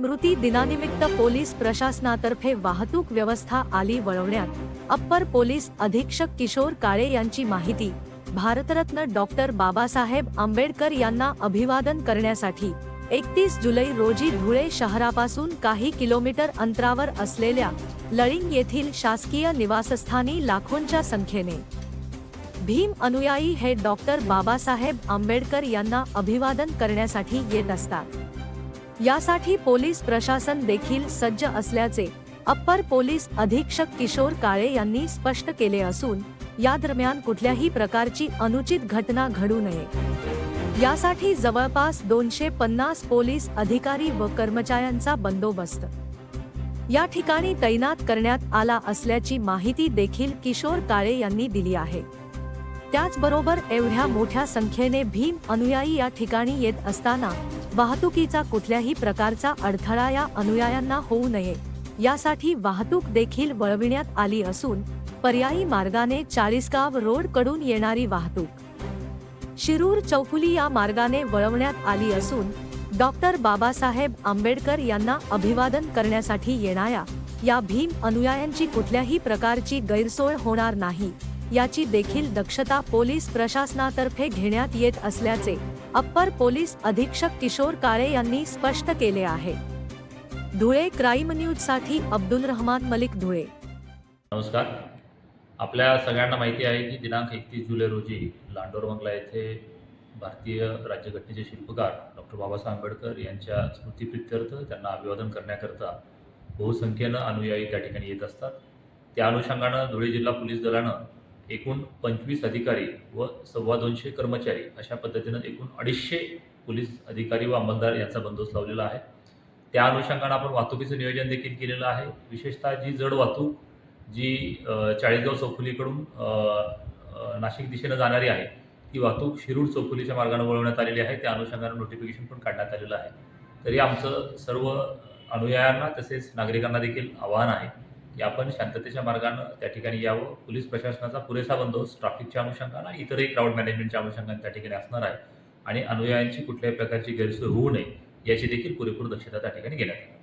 स्मृती दिनानिमित्त पोलीस प्रशासनातर्फे वाहतूक व्यवस्था आली वळवण्यात. अप्पर पोलीस अधीक्षक किशोर काळे यांची माहिती. भारतरत्न डॉक्टर बाबासाहेब आंबेडकर यांना अभिवादन करण्यासाठी एकतीस जुलै रोजी धुळे शहरापासून काही किलोमीटर अंतरावर असलेल्या लळिंग येथील शासकीय निवासस्थानी लाखोंच्या संख्येने. भीम अनुयायी हे डॉक्टर बाबासाहेब आंबेडकर यांना अभिवादन करण्यासाठी येत असतात. यासाठी पोलीस प्रशासन देखील सज्ज असल्याचे अप्पर पोलीस अधीक्षक किशोर काळे यांनी स्पष्ट केले असून या दरम्यान कुठल्याही प्रकारची अनुचित घटना घडू नये. यासाठी जवळपास दोनशे पन्नास पोलीस अधिकारी व कर्मचाऱ्यांचा बंदोबस्त. या ठिकाणी तैनात करण्यात आला असल्याची माहिती देखील किशोर काळे यांनी दिली आहे. त्याचबरोबर एवढ्या मोठ्या संख्येने भीम अनुयायी या ठिकाणी येत असताना वाहतुकीचा कुठल्याही प्रकारचा अडथळा या अनुयायांना होऊ नये. यासाठी वाहतूक देखील वळविण्यात आली असून पर्यायी मार्गाने चाळीसगाव रोडकडून येणारी वाहतूक. शिरूर चौफुली या मार्गाने वळवण्यात आली असून डॉक्टर बाबासाहेब आंबेडकर यांना अभिवादन करण्यासाठी येणाऱ्या या भीम अनुयायांची कुठल्याही प्रकारची गैरसोय होणार नाही याची देखील दक्षता पोलीस प्रशासनातर्फे घेण्यात येत असल्याचे अप्पर पोलीस अधीक्षक किशोर काळे यांनी स्पष्ट केले आहे. धुळे क्राईम न्यूजसाठी अब्दुल रहमान मलिक धुळे. नमस्कार. आपल्या सगळ्यांना माहिती आहे की दिनांक एकतीस जुलै रोजी लांडोर बंगला येथे भारतीय राज्यघटनेचे शिल्पकार डॉक्टर बाबासाहेब आंबेडकर यांच्या स्मृतीप्रित्यर्थ त्यांना अभिवादन करण्याकरता बहुसंख्येनं अनुयायी त्या ठिकाणी येत असतात. त्या अनुषंगानं धुळे जिल्हा पोलीस दलानं एकूण पंचवीस अधिकारी व सव्वा दोनशे कर्मचारी अशा पद्धतीनं एकूण अडीचशे पोलीस अधिकारी व अंमलदार यांचा बंदोबस्त लावलेला आहे. त्या अनुषंगानं आपण वाहतुकीचं नियोजन देखील केलेलं आहे. विशेषतः जी जड वाहतूक जी चाळीसगाव चौफुलीकडून नाशिक दिशेनं जाणारी आहे ती वाहतूक शिरूर चौफुलीच्या मार्गाने वळवण्यात आलेली आहे. त्या अनुषंगानं नोटिफिकेशन पण काढण्यात आलेलं आहे. तरी आमचं सर्व अनुयायांना तसेच नागरिकांना देखील आवाहन आहे आपण शांततेच्या मार्गानं त्या ठिकाणी यावं. पोलीस प्रशासनाचा पुरेसा बंदोबस्त ट्रॅफिकच्या अनुषंगानं इतरही क्राऊड मॅनेजमेंटच्या अनुषंगाने त्या ठिकाणी असणार आहे. आणि अनुयायांची कुठल्याही प्रकारची गैरसोय होऊ नये याची देखील पुरेपूर दक्षता त्या ठिकाणी घेण्यात येणार